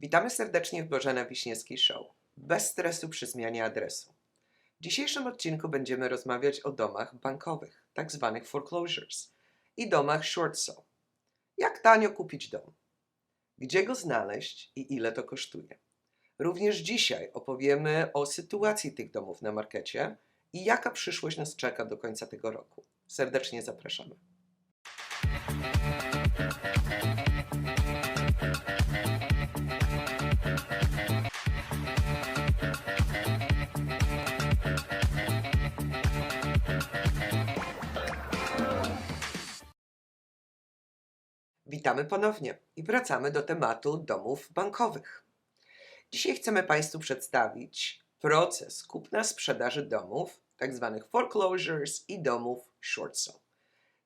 Witamy serdecznie w Bożena Wiśniewskiej Show. Bez stresu przy zmianie adresu. W dzisiejszym odcinku będziemy rozmawiać o domach bankowych, tak zwanych foreclosures, i domach short sale. Jak tanio kupić dom? Gdzie go znaleźć i ile to kosztuje? Również dzisiaj opowiemy o sytuacji tych domów na markecie i jaka przyszłość nas czeka do końca tego roku. Serdecznie zapraszamy. Witamy ponownie i wracamy do tematu domów bankowych. Dzisiaj chcemy Państwu przedstawić proces kupna sprzedaży domów, tak zwanych foreclosures i domów short sale.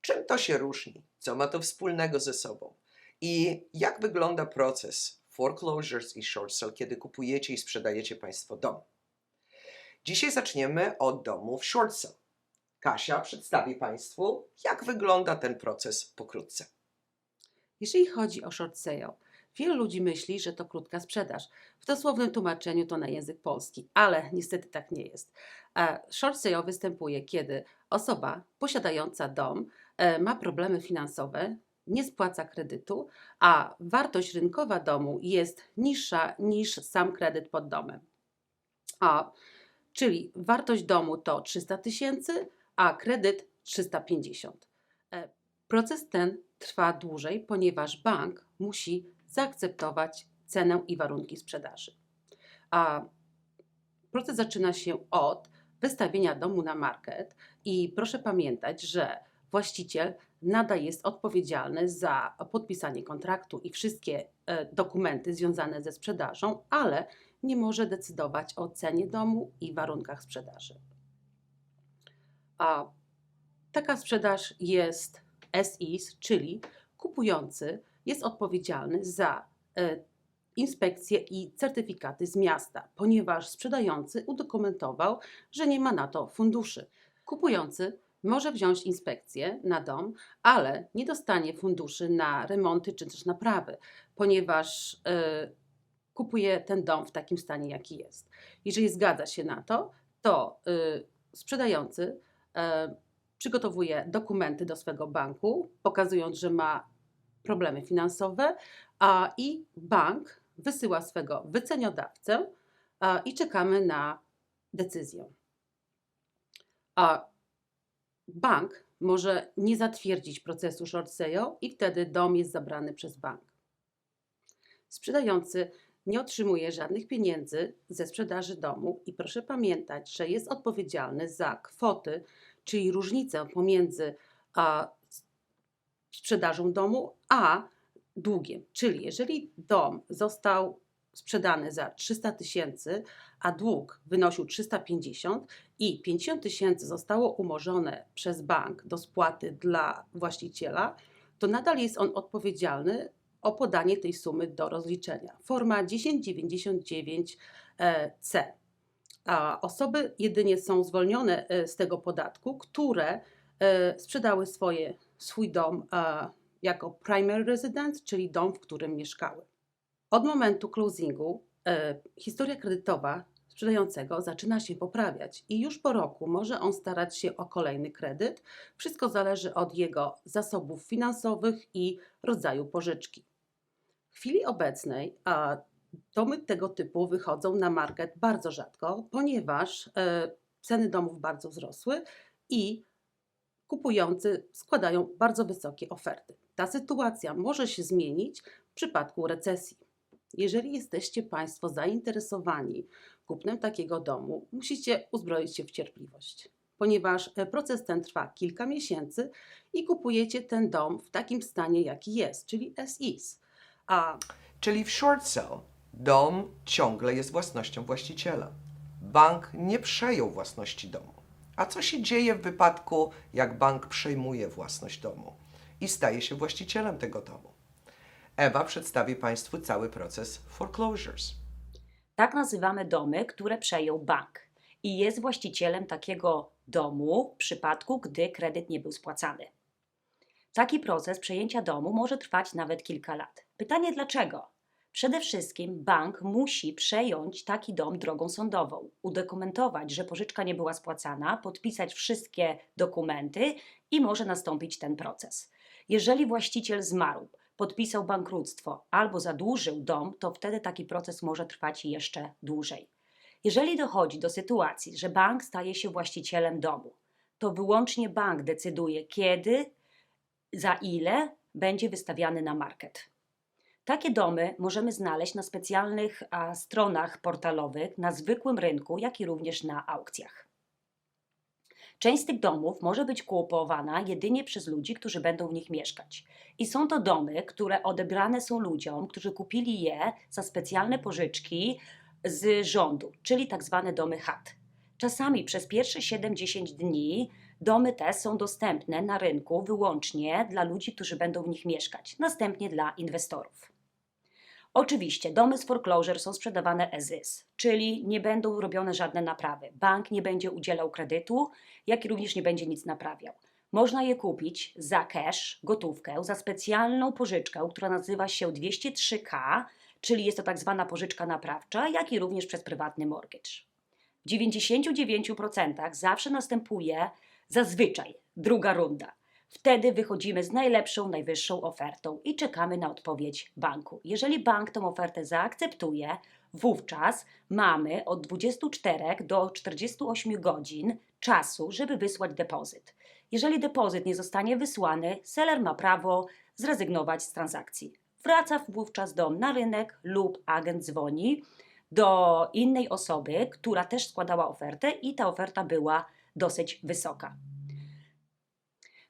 Czym to się różni? Co ma to wspólnego ze sobą? I jak wygląda proces foreclosures i short sale, kiedy kupujecie i sprzedajecie Państwo dom? Dzisiaj zaczniemy od domów short sale. Kasia przedstawi Państwu, jak wygląda ten proces pokrótce. Jeżeli chodzi o short sale, wielu ludzi myśli, że to krótka sprzedaż. W dosłownym tłumaczeniu to na język polski, ale niestety tak nie jest. E, Short sale występuje, kiedy osoba posiadająca dom e, ma problemy finansowe, nie spłaca kredytu, a wartość rynkowa domu jest niższa niż sam kredyt pod domem. A, czyli wartość domu to 300 tysięcy, a kredyt 350. E, Proces ten trwa dłużej, ponieważ bank musi zaakceptować cenę i warunki sprzedaży. A proces zaczyna się od wystawienia domu na market i proszę pamiętać, że właściciel nadal jest odpowiedzialny za podpisanie kontraktu i wszystkie e, dokumenty związane ze sprzedażą, ale nie może decydować o cenie domu i warunkach sprzedaży. A taka sprzedaż jest SIS, czyli kupujący jest odpowiedzialny za e, inspekcje i certyfikaty z miasta, ponieważ sprzedający udokumentował, że nie ma na to funduszy. Kupujący może wziąć inspekcję na dom, ale nie dostanie funduszy na remonty czy też naprawy, ponieważ e, kupuje ten dom w takim stanie, jaki jest. Jeżeli zgadza się na to, to y, sprzedający e, przygotowuje dokumenty do swego banku, pokazując, że ma problemy finansowe, a i bank wysyła swego wyceniodawcę a, i czekamy na decyzję. A bank może nie zatwierdzić procesu short sale i wtedy dom jest zabrany przez bank. Sprzedający nie otrzymuje żadnych pieniędzy ze sprzedaży domu i proszę pamiętać, że jest odpowiedzialny za kwoty, czyli różnicę pomiędzy a, sprzedażą domu a długiem. Czyli jeżeli dom został sprzedany za 300 tysięcy, a dług wynosił 350 i 50 tysięcy zostało umorzone przez bank do spłaty dla właściciela, to nadal jest on odpowiedzialny o podanie tej sumy do rozliczenia. Forma 1099C. A osoby jedynie są zwolnione e, z tego podatku, które e, sprzedały swoje, swój dom e, jako primary residence, czyli dom, w którym mieszkały. Od momentu closingu historia kredytowa sprzedającego zaczyna się poprawiać i już po roku może on starać się o kolejny kredyt. Wszystko zależy od jego zasobów finansowych i rodzaju pożyczki. W chwili obecnej a domy tego typu wychodzą na market bardzo rzadko, ponieważ e, ceny domów bardzo wzrosły i kupujący składają bardzo wysokie oferty. Ta sytuacja może się zmienić w przypadku recesji. Jeżeli jesteście Państwo zainteresowani kupnem takiego domu, musicie uzbroić się w cierpliwość, ponieważ e, proces ten trwa kilka miesięcy i kupujecie ten dom w takim stanie, jaki jest, czyli SIS. A Czyli w short sale dom ciągle jest własnością właściciela. Bank nie przejął własności domu. A co się dzieje w wypadku, jak bank przejmuje własność domu i staje się właścicielem tego domu? Ewa przedstawi Państwu cały proces foreclosures. Tak nazywamy domy, które przejął bank i jest właścicielem takiego domu w przypadku, gdy kredyt nie był spłacany. Taki proces przejęcia domu może trwać nawet kilka lat. Pytanie dlaczego? Przede wszystkim bank musi przejąć taki dom drogą sądową, udokumentować, że pożyczka nie była spłacana, podpisać wszystkie dokumenty i może nastąpić ten proces. Jeżeli właściciel zmarł, podpisał bankructwo albo zadłużył dom, to wtedy taki proces może trwać jeszcze dłużej. Jeżeli dochodzi do sytuacji, że bank staje się właścicielem domu, to wyłącznie bank decyduje, kiedy, za ile będzie wystawiany na market. Takie domy możemy znaleźć na specjalnych a, stronach portalowych, na zwykłym rynku, jak i również na aukcjach. Część z tych domów może być kupowana jedynie przez ludzi, którzy będą w nich mieszkać. I są to domy, które odebrane są ludziom, którzy kupili je za specjalne pożyczki z rządu, czyli tak zwane domy chat. Czasami przez pierwsze 7-10 dni domy te są dostępne na rynku wyłącznie dla ludzi, którzy będą w nich mieszkać, następnie dla inwestorów. Oczywiście domy z foreclosure są sprzedawane as is, czyli nie będą robione żadne naprawy. Bank nie będzie udzielał kredytu, jak i również nie będzie nic naprawiał. Można je kupić za cash, gotówkę, za specjalną pożyczkę, która nazywa się 203K, czyli jest to tak zwana pożyczka naprawcza, jak i również przez prywatny mortgage. W 99% zawsze następuje zazwyczaj druga runda. Wtedy wychodzimy z najlepszą, najwyższą ofertą i czekamy na odpowiedź banku. Jeżeli bank tą ofertę zaakceptuje, wówczas mamy od 24 do 48 godzin czasu, żeby wysłać depozyt. Jeżeli depozyt nie zostanie wysłany, seller ma prawo zrezygnować z transakcji. Wraca wówczas dom na rynek lub agent dzwoni do innej osoby, która też składała ofertę i ta oferta była dosyć wysoka.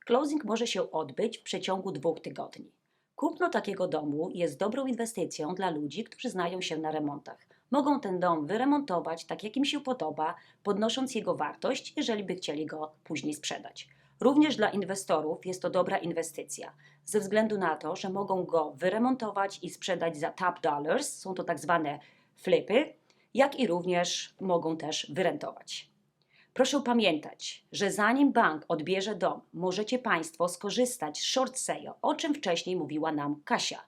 Closing może się odbyć w przeciągu dwóch tygodni. Kupno takiego domu jest dobrą inwestycją dla ludzi, którzy znają się na remontach. Mogą ten dom wyremontować tak, jak im się podoba, podnosząc jego wartość, jeżeli by chcieli go później sprzedać. Również dla inwestorów jest to dobra inwestycja, ze względu na to, że mogą go wyremontować i sprzedać za top dollars, są to tak zwane flipy, jak i również mogą też wyrentować. Proszę pamiętać, że zanim bank odbierze dom, możecie Państwo skorzystać z short sale, o czym wcześniej mówiła nam Kasia,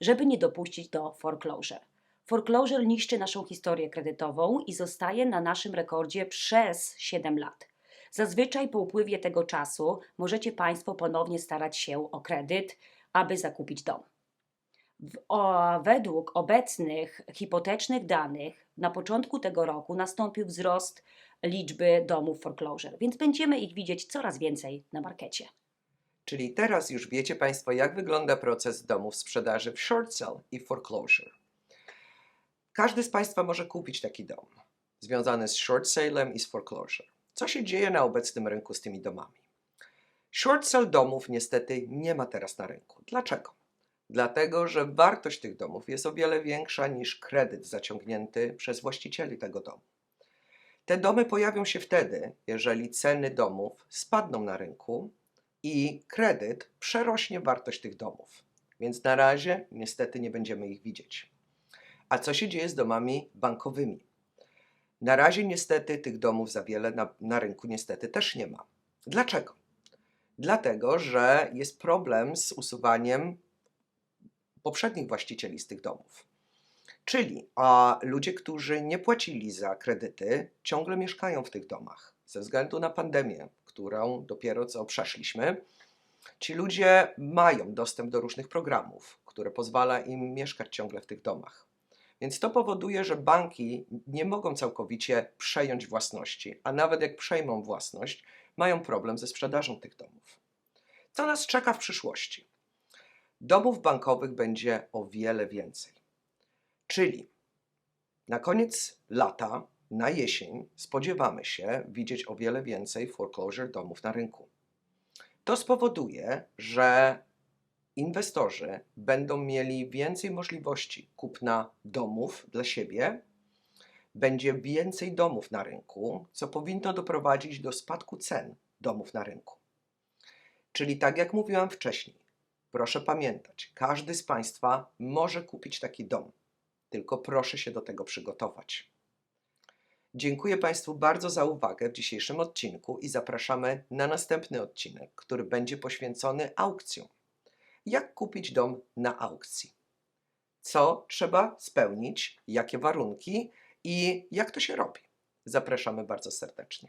żeby nie dopuścić do foreclosure. Foreclosure niszczy naszą historię kredytową i zostaje na naszym rekordzie przez 7 lat. Zazwyczaj po upływie tego czasu możecie Państwo ponownie starać się o kredyt, aby zakupić dom. Według obecnych hipotecznych danych na początku tego roku nastąpił wzrost liczby domów foreclosure, więc będziemy ich widzieć coraz więcej na markecie. Czyli teraz już wiecie Państwo, jak wygląda proces domów sprzedaży w short sale i foreclosure. Każdy z Państwa może kupić taki dom, związany z short salem i z foreclosure. Co się dzieje na obecnym rynku z tymi domami? Short sale domów niestety nie ma teraz na rynku. Dlaczego? Dlatego, że wartość tych domów jest o wiele większa niż kredyt zaciągnięty przez właścicieli tego domu. Te domy pojawią się wtedy, jeżeli ceny domów spadną na rynku i kredyt przerośnie wartość tych domów. Więc na razie niestety nie będziemy ich widzieć. A co się dzieje z domami bankowymi? Na razie niestety tych domów za wiele na, na rynku niestety też nie ma. Dlaczego? Dlatego, że jest problem z usuwaniem poprzednich właścicieli z tych domów. Czyli a ludzie, którzy nie płacili za kredyty, ciągle mieszkają w tych domach. Ze względu na pandemię, którą dopiero co przeszliśmy, ci ludzie mają dostęp do różnych programów, które pozwala im mieszkać ciągle w tych domach. Więc to powoduje, że banki nie mogą całkowicie przejąć własności, a nawet jak przejmą własność, mają problem ze sprzedażą tych domów. Co nas czeka w przyszłości? Domów bankowych będzie o wiele więcej. Czyli na koniec lata, na jesień, spodziewamy się widzieć o wiele więcej foreclosure domów na rynku. To spowoduje, że inwestorzy będą mieli więcej możliwości kupna domów dla siebie, będzie więcej domów na rynku, co powinno doprowadzić do spadku cen domów na rynku. Czyli tak jak mówiłam wcześniej, proszę pamiętać, każdy z Państwa może kupić taki dom, tylko proszę się do tego przygotować. Dziękuję Państwu bardzo za uwagę w dzisiejszym odcinku i zapraszamy na następny odcinek, który będzie poświęcony aukcjom. Jak kupić dom na aukcji? co trzeba spełnić, jakie warunki i jak to się robi. Zapraszamy bardzo serdecznie.